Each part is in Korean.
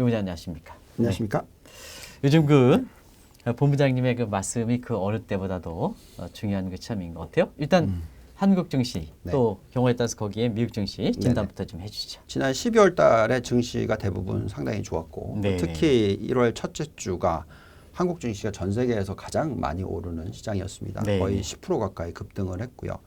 의원님 안녕하십니까? 안녕하십니까? 네. 요즘 그 본부장님의 그 말씀이 그 어느 때보다도 어, 중요한 그 참인 것 같아요. 일단 한국 증시 네. 또 경우에 따라서 거기에 미국 증시 진단부터 좀 해주시죠. 지난 12월 달에 증시가 대부분 상당히 좋았고 네. 특히 1월 첫째 주가 한국 증시가 전 세계에서 가장 많이 오르는 시장이었습니다. 네. 거의 10% 가까이 급등을 했고요.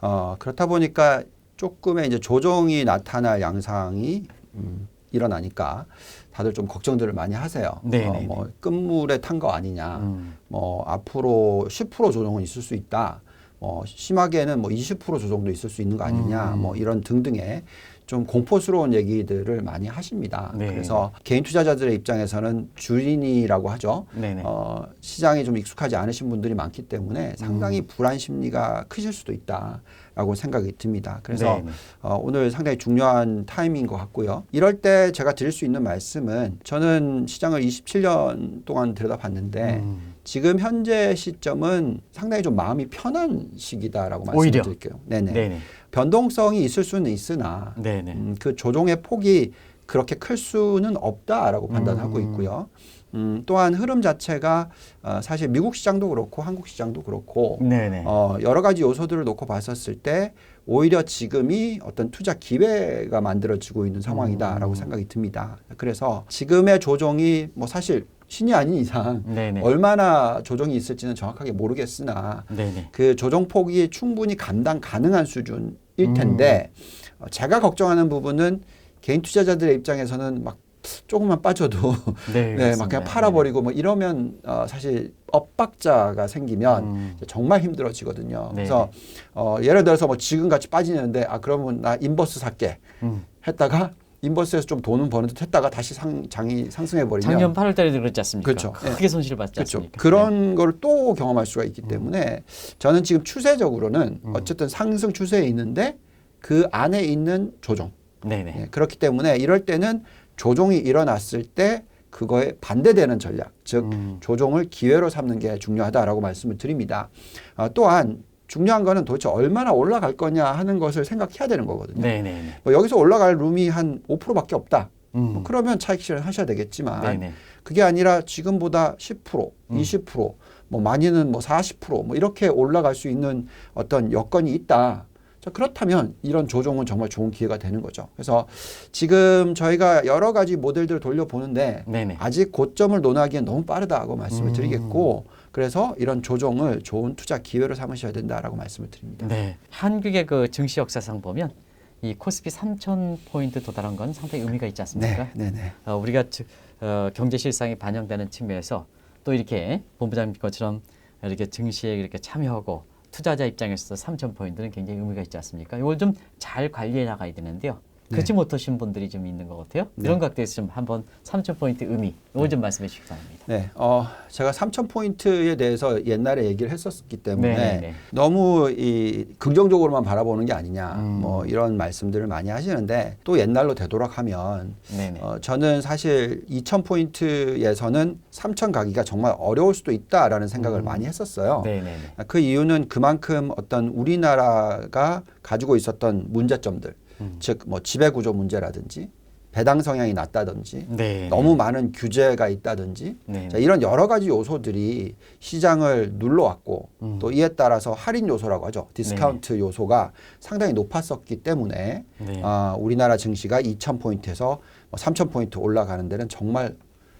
어, 그렇다 보니까 조금의 이제 조정이 나타날 양상이 음, 일어나니까 다들 좀 걱정들을 많이 하세요. 네, 어, 네, 뭐 끝물에 탄 거 아니냐. 음. 뭐 앞으로 10% 조정은 있을 수 있다. 뭐 심하게는 뭐 20% 조정도 있을 수 있는 거 아니냐. 음. 뭐 이런 등등의 좀 공포스러운 얘기들을 많이 하십니다. 네. 그래서 개인 투자자들의 입장에서는 주린이라고 하죠. 네네. 어, 시장이 좀 익숙하지 않으신 분들이 많기 때문에 상당히 불안 심리가 크실 수도 있다 라고 생각이 듭니다. 그래서 네네. 어, 오늘 상당히 중요한 타임인 것 같고요. 이럴 때 제가 드릴 수 있는 말씀은 저는 시장을 27년 동안 들여다봤는데 음. 지금 현재 시점은 상당히 좀 마음이 편한 시기다라고 오히려? 말씀드릴게요. 네네. 네네. 변동성이 있을 수는 있으나. 음, 그 조종의 폭이 그렇게 클 수는 없다라고 판단하고 음. 있고요. 음, 또한 흐름 자체가 어, 사실 미국 시장도 그렇고 한국 시장도 그렇고 네네. 어, 여러 가지 요소들을 놓고 봤었을 때 오히려 지금이 어떤 투자 기회가 만들어지고 있는 상황이다라고 음. 생각이 듭니다. 그래서 지금의 조정이 뭐 사실 신이 아닌 이상 네네. 얼마나 조정이 있을지는 정확하게 모르겠으나 네네. 그 조정 폭이 충분히 감당 가능한 수준일 음. 텐데 어, 제가 걱정하는 부분은 개인 투자자들의 입장에서는 막 조금만 빠져도 네, 네, 막. 그냥 팔아버리고 뭐 이러면 어, 사실 엇박자가 생기면 음. 정말 힘들어지거든요. 네. 그래서 어, 예를 들어서 뭐 지금 같이 빠지는데 아 그러면 나 인버스 살게 음. 했다가 인버스에서 좀 돈은 버는 듯 했다가 다시 상, 장이 상승해 버리면 작년 8월 달에도 그렇지 않습니까? 그렇죠. 크게 손실을 받지 그렇죠. 않습니까? 네. 그런 걸또 경험할 수가 있기 때문에 저는 지금 추세적으로는 음. 어쨌든 상승 추세에 있는데 그 안에 있는 조정. 네. 네네. 예, 그렇기 때문에 이럴 때는 조종이 일어났을 때 그거에 반대되는 전략, 즉 음. 조종을 기회로 삼는 게 중요하다라고 말씀을 드립니다. 아, 또한 중요한 거는 도대체 얼마나 올라갈 거냐 하는 것을 생각해야 되는 거거든요. 네네네. 뭐 여기서 올라갈 룸이 한 5%밖에 없다. 음. 뭐 그러면 차익 실현 하셔야 되겠지만 네네. 그게 아니라 지금보다 10%, 음. 20%, 뭐 많이는 뭐 40%뭐 이렇게 올라갈 수 있는 어떤 여건이 있다. 자, 그렇다면 이런 조종은 정말 좋은 기회가 되는 거죠. 그래서 지금 저희가 여러 가지 모델들을 돌려보는데 네네. 아직 고점을 논하기엔 너무 빠르다고 말씀을 음. 드리겠고 그래서 이런 조종을 좋은 투자 기회로 삼으셔야 된다라고 말씀을 드립니다. 네. 한국의 그 증시 역사상 보면 이 코스피 3천 포인트 도달한 건 상당히 의미가 있지 않습니까? 네, 네, 네. 어, 우리가 즉, 어, 경제 실상이 반영되는 측면에서 또 이렇게 본부장님 것처럼 이렇게 증시에 이렇게 참여하고 투자자 입장에서 3천 포인트는 굉장히 의미가 있지 않습니까? 이걸 좀 잘 관리해 나가야 되는데요. 그렇지 못하신 분들이 좀 있는 것 같아요. 네. 이런 각도에서 좀 한번 3천 포인트 의미 이걸 좀 말씀해 주시기 바랍니다. 네, 어, 제가 3,000포인트에 대해서 옛날에 얘기를 했었기 때문에 네, 네. 너무 이 긍정적으로만 바라보는 게 아니냐, 음. 뭐 이런 말씀들을 많이 하시는데 또 옛날로 되돌아가면 네네. 어, 저는 사실 2,000포인트에서는 3,000 가기가 정말 어려울 수도 있다라는 생각을 음. 많이 했었어요. 네네네. 그 이유는 그만큼 어떤 우리나라가 가지고 있었던 문제점들, 음. 즉뭐 지배 구조 문제라든지 배당 성향이 낮다든지 네. 너무 많은 규제가 있다든지 네. 자, 이런 여러 가지 요소들이 시장을 눌러왔고 음. 또 이에 따라서 할인 요소라고 하죠. 디스카운트 요소가 상당히 높았었기 때문에 네. 아, 우리나라 증시가 2,000포인트에서 뭐 3,000포인트 올라가는 데는 정말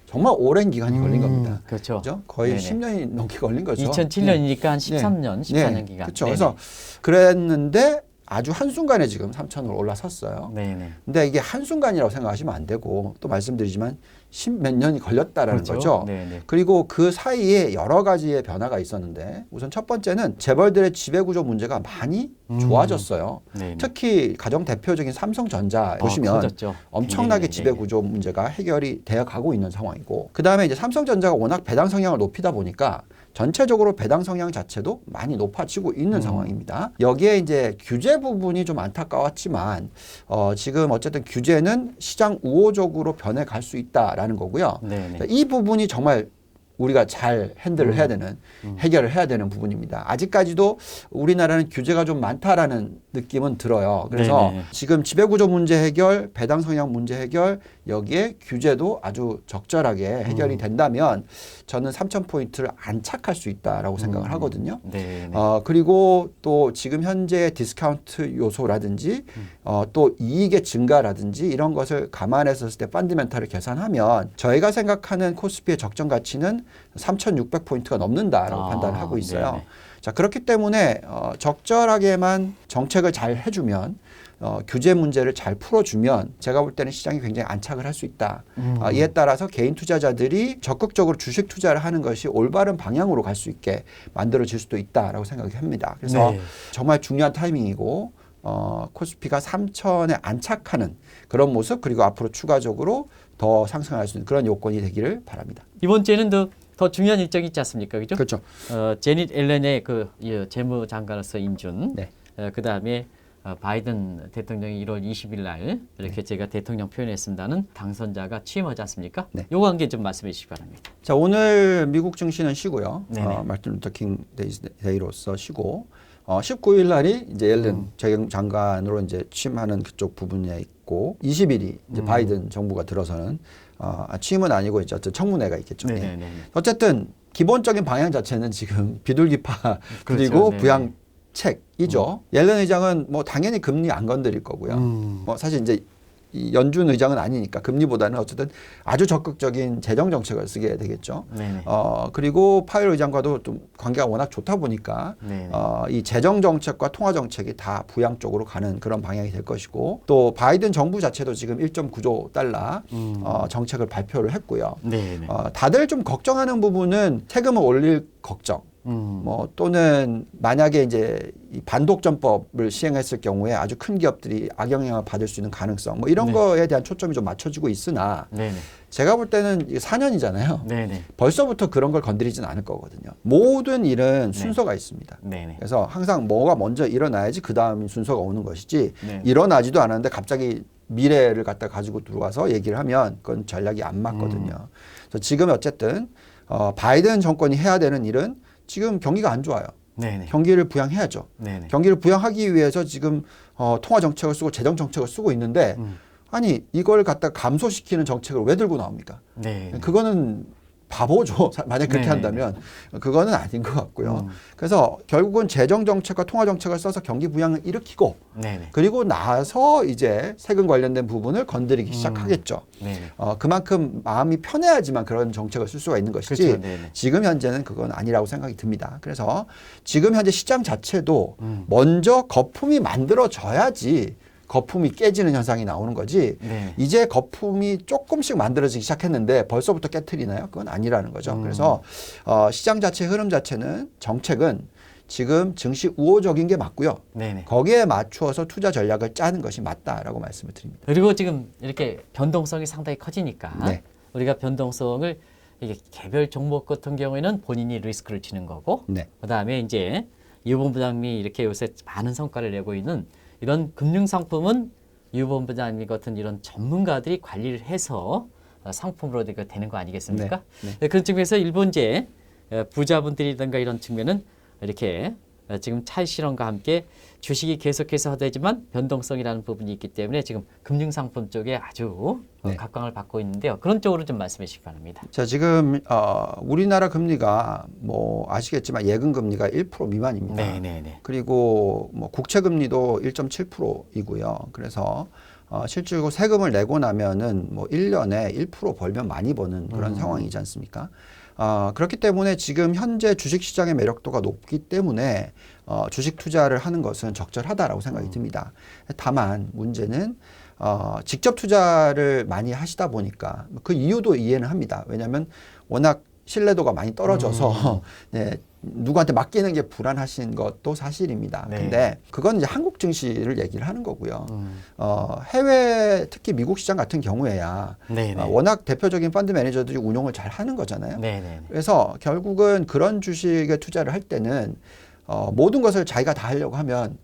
정말 오랜 기간이 걸린 겁니다. 그렇죠. 그죠? 거의 네네. 10년이 넘게 걸린 거죠. 2007년이니까 한 네. 13년, 14년 기간. 그렇죠. 네네. 그래서 그랬는데 아주 한순간에 지금 3,000을 올라섰어요. 네네. 근데 이게 한순간이라고 생각하시면 안 되고 또 말씀드리지만 십몇 년이 걸렸다라는 그렇죠. 거죠. 네네. 그리고 그 사이에 여러 가지의 변화가 있었는데 우선 첫 번째는 재벌들의 지배구조 문제가 많이 음. 좋아졌어요. 네네. 특히 가장 대표적인 삼성전자 아, 보시면 커졌죠. 엄청나게 네네네. 지배구조 문제가 해결이 되어 가고 있는 상황이고 그 다음에 이제 삼성전자가 워낙 배당 성향을 높이다 보니까 전체적으로 배당 성향 자체도 많이 높아지고 있는 음. 상황입니다. 여기에 이제 규제 부분이 좀 안타까웠지만 어, 지금 어쨌든 규제는 시장 우호적으로 변해갈 수 있다라는 거고요. 네네. 자, 이 부분이 정말 우리가 잘 핸들을 음. 해야 되는 해결을 해야 되는 부분입니다. 아직까지도 우리나라는 규제가 좀 많다라는 느낌은 들어요. 그래서 네네. 지금 지배구조 문제 해결, 배당 성향 문제 해결 여기에 규제도 아주 적절하게 해결이 된다면 저는 3천 포인트를 안착할 수 있다라고 생각을 하거든요. 네. 네. 어, 그리고 또 지금 현재 디스카운트 요소라든지 어, 또 이익의 증가라든지 이런 것을 감안해서 했을 때 펀드멘탈을 계산하면 저희가 생각하는 코스피의 적정 가치는 3,600 포인트가 넘는다라고 아, 판단을 하고 있어요. 네네. 자, 그렇기 때문에 어, 적절하게만 정책을 잘 해주면 어, 규제 문제를 잘 풀어주면 제가 볼 때는 시장이 굉장히 안착을 할 수 있다. 음. 어, 이에 따라서 개인 투자자들이 적극적으로 주식 투자를 하는 것이 올바른 방향으로 갈 수 있게 만들어질 수도 있다라고 생각이 합니다. 그래서 네. 정말 중요한 타이밍이고 어, 코스피가 3천에 안착하는 그런 모습 그리고 앞으로 추가적으로 더 상승할 수 있는 그런 요건이 되기를 바랍니다. 이번 주에는 더, 더 중요한 일정이 있지 않습니까? 그죠? 그렇죠. 어, 제닛 앨런의 그 예, 재무장관으로서 임준, 네. 어, 그 다음에 어, 바이든 대통령이 1월 20일 날 이렇게 제가 대통령 표현했습니다는 당선자가 취임하지 않습니까? 네. 요거 한 개 좀 말씀해 주시기 바랍니다. 자 오늘 미국 증시는 쉬고요. 네네. 어, 마틴 루터 킹 데이- 데이로서 쉬고 어, 19일 날이 이제 옐런 음. 재경 장관으로 이제 취임하는 그쪽 부분에 있고 20일이 음. 이제 바이든 정부가 들어서는 어, 아, 취임은 아니고 이제 어떤 청문회가 있겠죠. 예. 네네네. 어쨌든 기본적인 방향 자체는 지금 비둘기파 그렇죠. 그리고 네네. 부양 책이죠. 옐런 의장은 뭐 당연히 금리 안 건드릴 거고요. 음. 뭐 사실 이제 이 연준 의장은 아니니까 금리보다는 어쨌든 아주 적극적인 재정 정책을 쓰게 되겠죠. 네네. 어 그리고 파웰 의장과도 좀 관계가 워낙 좋다 보니까 네네. 어, 이 재정 정책과 통화 정책이 다 부양 쪽으로 가는 그런 방향이 될 것이고 또 바이든 정부 자체도 지금 1.9조 달러 음. 어, 정책을 발표를 했고요. 네네. 어, 다들 좀 걱정하는 부분은 세금을 올릴 걱정. 음. 뭐 또는 만약에 이제 이 반독점법을 시행했을 경우에 아주 큰 기업들이 악영향을 받을 수 있는 가능성 뭐 이런 네. 거에 대한 초점이 좀 맞춰지고 있으나 네네. 제가 볼 때는 이게 4년이잖아요. 네네. 벌써부터 그런 걸 건드리진 않을 거거든요. 모든 일은 순서가 있습니다. 네네. 그래서 항상 뭐가 먼저 일어나야지 그 다음 순서가 오는 것이지 네. 일어나지도 않았는데 갑자기 미래를 갖다 가지고 들어와서 얘기를 하면 그건 전략이 안 맞거든요. 음. 그래서 지금 어쨌든 어, 바이든 정권이 해야 되는 일은 지금 경기가 안 좋아요. 네네. 경기를 부양해야죠. 네네. 경기를 부양하기 위해서 지금 어, 통화 정책을 쓰고 재정 정책을 쓰고 있는데 음. 아니 이걸 갖다 감소시키는 정책을 왜 들고 나옵니까? 네. 그거는 바보죠. 사- 만약 그렇게 네네네. 한다면 그거는 아닌 것 같고요. 음. 그래서 결국은 재정 정책과 통화 정책을 써서 경기 부양을 일으키고 네네. 그리고 나서 이제 세금 관련된 부분을 건드리기 음. 시작하겠죠. 네네. 어, 그만큼 마음이 편해야지만 그런 정책을 쓸 수가 있는 것이지 그렇죠. 지금 현재는 그건 아니라고 생각이 듭니다. 그래서 지금 현재 시장 자체도 음. 먼저 거품이 만들어져야지 거품이 깨지는 현상이 나오는 거지 네. 이제 거품이 조금씩 만들어지기 시작했는데 벌써부터 깨트리나요? 그건 아니라는 거죠. 음. 그래서 어, 시장 자체 흐름 자체는 정책은 지금 증시 우호적인 게 맞고요. 네네. 거기에 맞추어서 투자 전략을 짜는 것이 맞다라고 말씀을 드립니다. 그리고 지금 이렇게 변동성이 상당히 커지니까 네. 우리가 변동성을 이게 개별 종목 같은 경우에는 본인이 리스크를 지는 거고 네. 그다음에 이제 유본부장님이 이렇게 요새 많은 성과를 내고 있는 이런 금융 상품은 유본부장님 같은 이런 전문가들이 관리를 해서 어, 상품으로 되는 거 아니겠습니까? 네, 네, 그런 측면에서 일본 이제 어, 부자분들이든가 이런 측면은 이렇게 어, 지금 찰 실험과 함께 주식이 계속해서 되지만 변동성이라는 부분이 있기 때문에 지금 금융 상품 쪽에 아주 어, 네. 각광을 받고 있는데요. 그런 쪽으로 좀 말씀해 주시기 바랍니다. 자 지금 어, 우리나라 금리가 뭐 아시겠지만 예금 금리가 1% 미만입니다. 네, 네, 네. 그리고 뭐 국채 금리도 1.7%이고요. 그래서 어, 실제로 세금을 내고 나면은 뭐 1년에 1% 벌면 많이 버는 그런 음. 상황이지 않습니까? 어, 그렇기 때문에 지금 현재 주식 시장의 매력도가 높기 때문에 어, 주식 투자를 하는 것은 적절하다라고 생각이 음. 듭니다. 다만 문제는 어, 직접 투자를 많이 하시다 보니까 그 이유도 이해는 합니다. 왜냐하면 워낙 신뢰도가 많이 떨어져서 음. 네, 누구한테 맡기는 게 불안하신 것도 사실입니다. 네. 근데 그건 이제 한국 증시를 얘기를 하는 거고요. 음. 어, 해외 특히 미국 시장 같은 경우에야 네, 네. 어, 워낙 대표적인 펀드 매니저들이 운용을 잘 하는 거잖아요. 네, 네. 그래서 결국은 그런 주식에 투자를 할 때는 어, 모든 것을 자기가 다 하려고 하면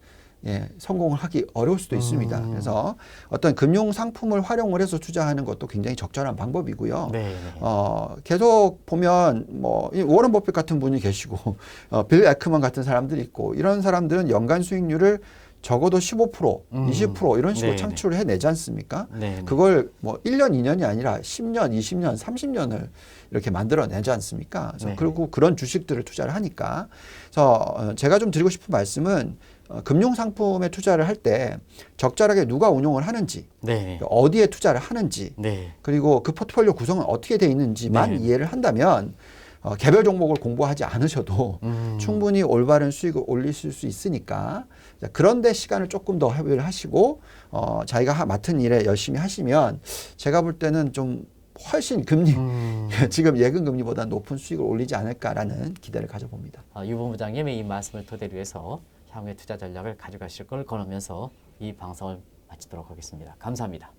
예, 성공을 하기 어려울 수도 있습니다. 음. 그래서 어떤 금융 상품을 활용을 해서 투자하는 것도 굉장히 적절한 방법이고요. 네, 네. 어, 계속 보면 뭐이 워런 버핏 같은 분이 계시고 어, 빌 에크먼 같은 사람들이 있고 이런 사람들은 연간 수익률을 적어도 15%, 음. 20% 이런 식으로 네네. 창출을 해내지 않습니까? 네. 그걸 뭐 1년, 2년이 아니라 10년, 20년, 30년을 이렇게 만들어내지 않습니까? 그래서 네. 그리고 그런 주식들을 투자를 하니까. 그래서 어, 제가 좀 드리고 싶은 말씀은 어, 금융 상품에 투자를 할 때 적절하게 누가 운용을 하는지, 네. 어디에 투자를 하는지, 네. 그리고 그 포트폴리오 구성은 어떻게 돼 있는지만 네. 이해를 한다면 어, 개별 종목을 공부하지 않으셔도 음. 충분히 올바른 수익을 올리실 수 있으니까 자, 그런데 시간을 조금 더 협의를 하시고 어, 자기가 하- 맡은 일에 열심히 하시면 제가 볼 때는 좀 훨씬 금리 음. 지금 예금 금리보다 높은 수익을 올리지 않을까라는 기대를 가져봅니다. 아, 유 본부장님의 이 말씀을 토대로 해서 향후의 투자 전략을 가져가실 걸 권하면서 이 방송을 마치도록 하겠습니다. 감사합니다.